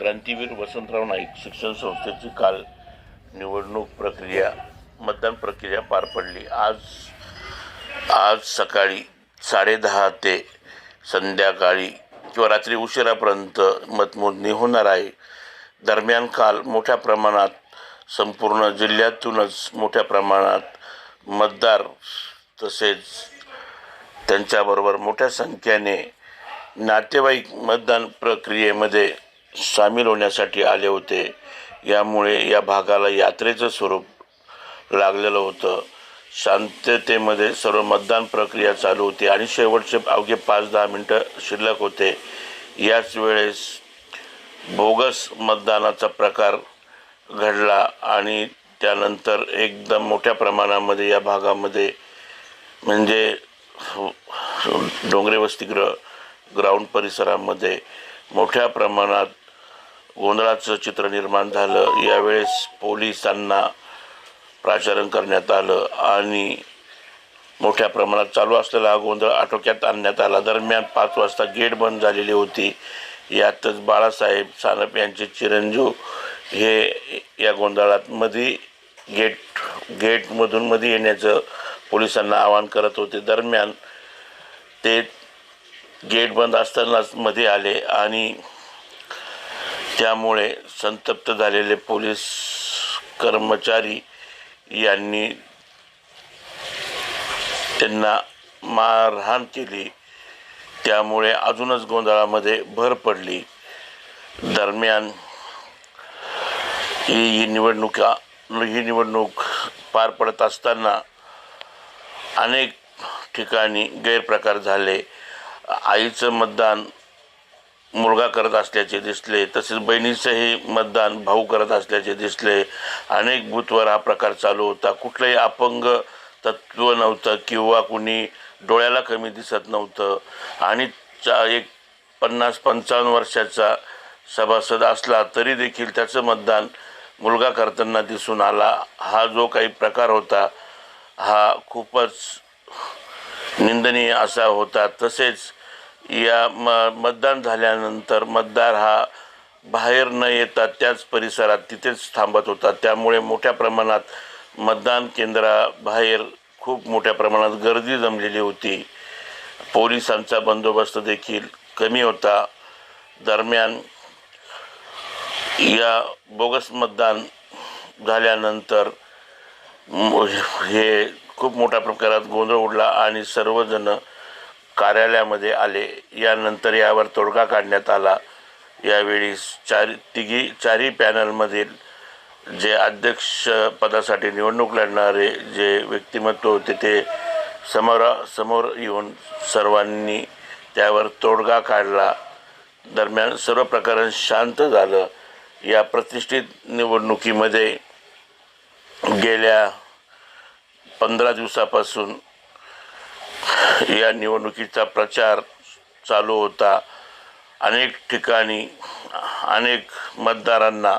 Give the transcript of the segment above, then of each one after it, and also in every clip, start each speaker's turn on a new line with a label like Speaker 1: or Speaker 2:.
Speaker 1: क्रांतीवीर वसंतराव नाईक शिक्षण संस्थेची काल निवडणूक प्रक्रिया मतदान प्रक्रिया पार पडली. आज आज सकाळी साडेदहा ते संध्याकाळी किंवा रात्री उशिरापर्यंत मतमोजणी होणार आहे. दरम्यान काल मोठ्या प्रमाणात संपूर्ण जिल्ह्यातूनच मोठ्या प्रमाणात मतदार तसेच त्यांच्याबरोबर मोठ्या संख्येने नातेवाईक मतदान प्रक्रियेमध्ये सामील होण्यासाठी आले होते. यामुळे या भागाला यात्रेचं स्वरूप लागलेलं होतं. शांततेमध्ये सर्व मतदान प्रक्रिया चालू होती आणि शेवटचे अवघे पाच दहा मिनटं शिल्लक होते. याच वेळेस बोगस मतदानाचा प्रकार घडला आणि त्यानंतर एकदम मोठ्या प्रमाणामध्ये या भागामध्ये म्हणजे डोंगरे वसतिगृह ग्राउंड परिसरामध्ये मोठ्या प्रमाणात गोंधळाचं चित्र निर्माण झालं. यावेळेस पोलिसांना प्राचारण करण्यात आलं आणि मोठ्या प्रमाणात चालू असलेला हा गोंधळ आटोक्यात आणण्यात आला. दरम्यान पाच वाजता गेट बंद झालेली होती. यातच बाळासाहेब सानप यांचे चिरंजीव हे या गोंधळात मध्ये गेट गेटमधून मध्ये येण्याचं पोलिसांना आवाहन करत होते. दरम्यान ते गेट बंद असतानाच मध्ये आले आणि त्यामुळे संतप्त झालेले पोलीस कर्मचारी यांनी त्यांना मारहाण केली. त्यामुळे अजूनच गोंधळामध्ये भर पडली. दरम्यान ही ही निवडणुका ही निवडणूक पार पडत असताना अनेक ठिकाणी गैरप्रकार झाले. आईचं मतदान मुलगा करत असल्याचे दिसले तसेच बहिणीचंही मतदान भाऊ करत असल्याचे दिसले. अनेक बूथवर हा प्रकार चालू होता. कुठलंही अपंग तत्व नव्हतं किंवा कुणी डोळ्याला कमी दिसत नव्हतं. आणि चा एक पन्नास पंचावन्न वर्षाचा सभासद असला तरी देखील त्याचं मतदान मुलगा करताना दिसून आला. हा जो काही प्रकार होता हा खूपच निंदनीय असा होता. तसेच या म मतदान झाल्यानंतर मतदार हा बाहेर न येता त्याच परिसरात तिथेच थांबत होता. त्यामुळे मोठ्या प्रमाणात मतदान केंद्राबाहेर खूप मोठ्या प्रमाणात गर्दी जमलेली होती. पोलिसांचा बंदोबस्त देखील कमी होता. दरम्यान या बोगस मतदान झाल्यानंतर हे खूप मोठ्या प्रकारात गोंधळ उडला आणि सर्वजण कार्यालयामध्ये आले. यानंतर यावर तोडगा काढण्यात आला. यावेळी चारी तिघी चारी पॅनलमधील जे अध्यक्ष पदासाठी निवडणूक लढणारे जे व्यक्तिमत्व होते ते समोरा समोर येऊन सर्वांनी त्यावर तोडगा काढला. दरम्यान सर्व प्रकरण शांत झालं. या प्रतिष्ठित निवडणुकीमध्ये गेल्या पंधरा दिवसापासून या निवडणुकीचा प्रचार चालू होता. अनेक ठिकाणी अनेक मतदारांना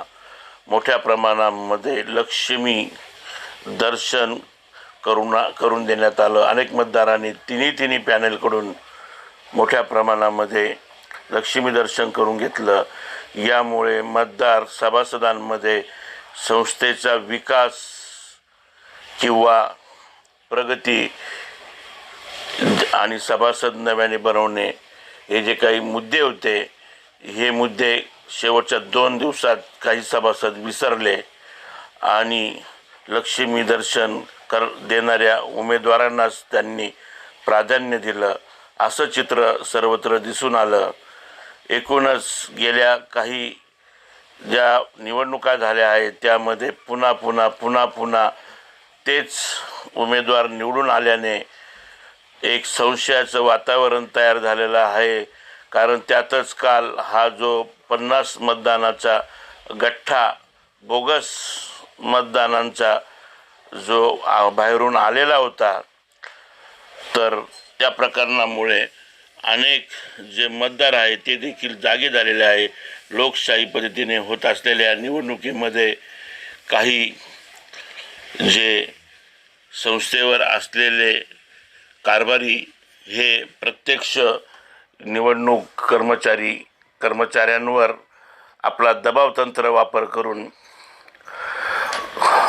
Speaker 1: मोठ्या प्रमाणामध्ये लक्ष्मी दर्शन करून करून देण्यात आलं. अनेक मतदारांनी तिन्ही तिन्ही पॅनेलकडून मोठ्या प्रमाणामध्ये लक्ष्मी दर्शन करून घेतलं. यामुळे मतदार सभासदांमध्ये संस्थेचा विकास किंवा प्रगती आणि सभासद नव्याने बनवणे हे जे काही मुद्दे होते हे मुद्दे शेवटच्या दोन दिवसात काही सभासद विसरले आणि लक्ष्मी दर्शन कर देणाऱ्या उमेदवारांनाच त्यांनी प्राधान्य दिलं. असं चित्र सर्वत्र दिसून आलं. एकूणच गेल्या काही ज्या निवडणुका झाल्या आहेत त्यामध्ये पुन्हा पुन्हा पुन्हा पुन्हा तेच उमेदवार निवडून आल्याने एक संशयाचं वातावरण तयार झालेलं आहे. कारण त्यातच काल हा जो पन्नास मतदानाचा गठ्ठा बोगस मतदानांचा जो बाहेरून आलेला होता तर त्या प्रकरणामुळे अनेक जे मतदार आहेत ते देखील जागे झालेले आहे. लोकशाही पद्धतीने होत असलेल्या निवडणुकीमध्ये काही जे संस्थेवर असलेले कारभारी हे प्रत्यक्ष निवडणूक कर्मचारी कर्मचाऱ्यांवर आपला दबावतंत्र वापर करून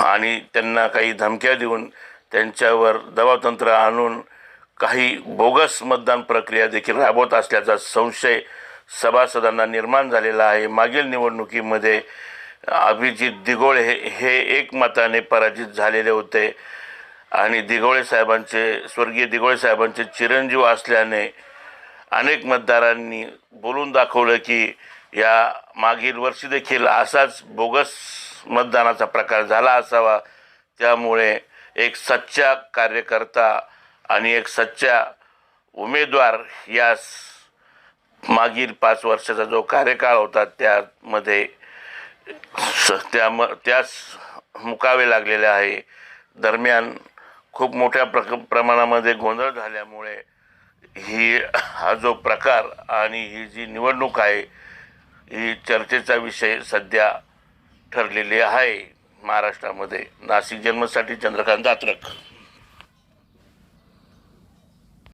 Speaker 1: आणि त्यांना काही धमक्या देऊन त्यांच्यावर दबावतंत्र आणून काही बोगस मतदान प्रक्रिया देखील राबवत असल्याचा संशय सभासदांना निर्माण झालेला आहे. मागील निवडणुकीमध्ये अभिजित दिगोळे हे हे एक मताने पराजित झालेले होते. आणि दिगोळे साहेबांचे स्वर्गीय दिगोळे साहेबांचे चिरंजीव असल्याने अनेक मतदारांनी बोलून दाखवलं की या मागील वर्षी देखील असाच बोगस मतदानाचा प्रकार झाला असावा. त्यामुळे एक सच्चा कार्यकर्ता आणि एक सच्चा उमेदवार यास मागील पाच वर्षाचा जो कार्यकाळ होता त्यामध्ये स त्या म त्यास मुकावे लागलेले आहे. दरम्यान खूप मोठ्या प्रक प्रमाणामध्ये गोंधळ झाल्यामुळे ही हा जो प्रकार आणि ही जी निवडणूक आहे ही चर्चेचा विषय सध्या ठरलेली आहे महाराष्ट्रामध्ये. नाशिक जन्मसाठी चंद्रकांत जात्रक